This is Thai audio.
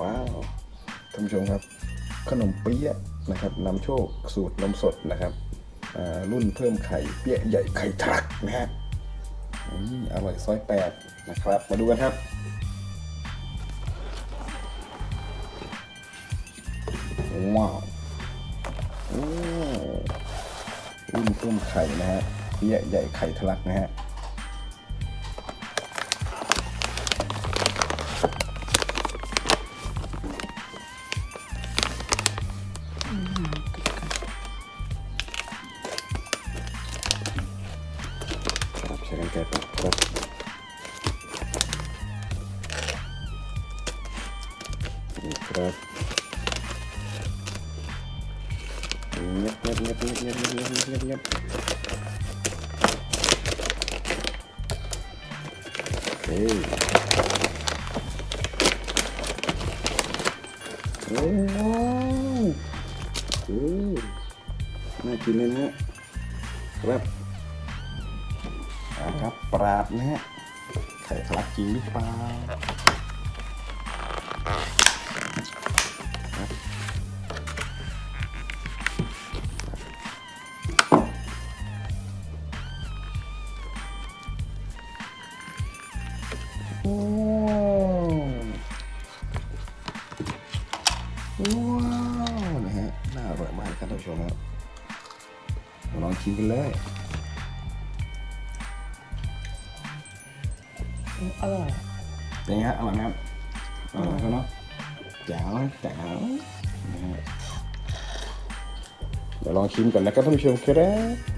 ว้าวท่านผู้ชมครับ ขนมเปี๊ยะนะครับนำโชคสูตรนมสดนะครับอ่ารุ่นเพิ่มไข่เปี๊ยะใหญ่ไข่ทรักนะฮะอืมอร่อยซอยแปดนะครับ มาดูกันครับว้าวโอ้รุ่นเพิ่มไข่นะฮะเปี๊ยะใหญ่ไข่ทะลักนะฮะ ครับใช้กันไกรตัดครับนี่ครับเน่ากินเลยนะครับ ปราดนะฮะไข่ทะลักจริงหรือเปล่าครับโอ้ว้าวนะฮะน่าอร่อยมากครับท่านผู้ชมครับลองชิมกันเลย อร่อยเป็นไงฮะอร่อยไหมครับอร่อยครับเนาะแจ๋วแจ๋วเดี๋ยวลองชิมก่อนนะครับท่านผู้ชมครับ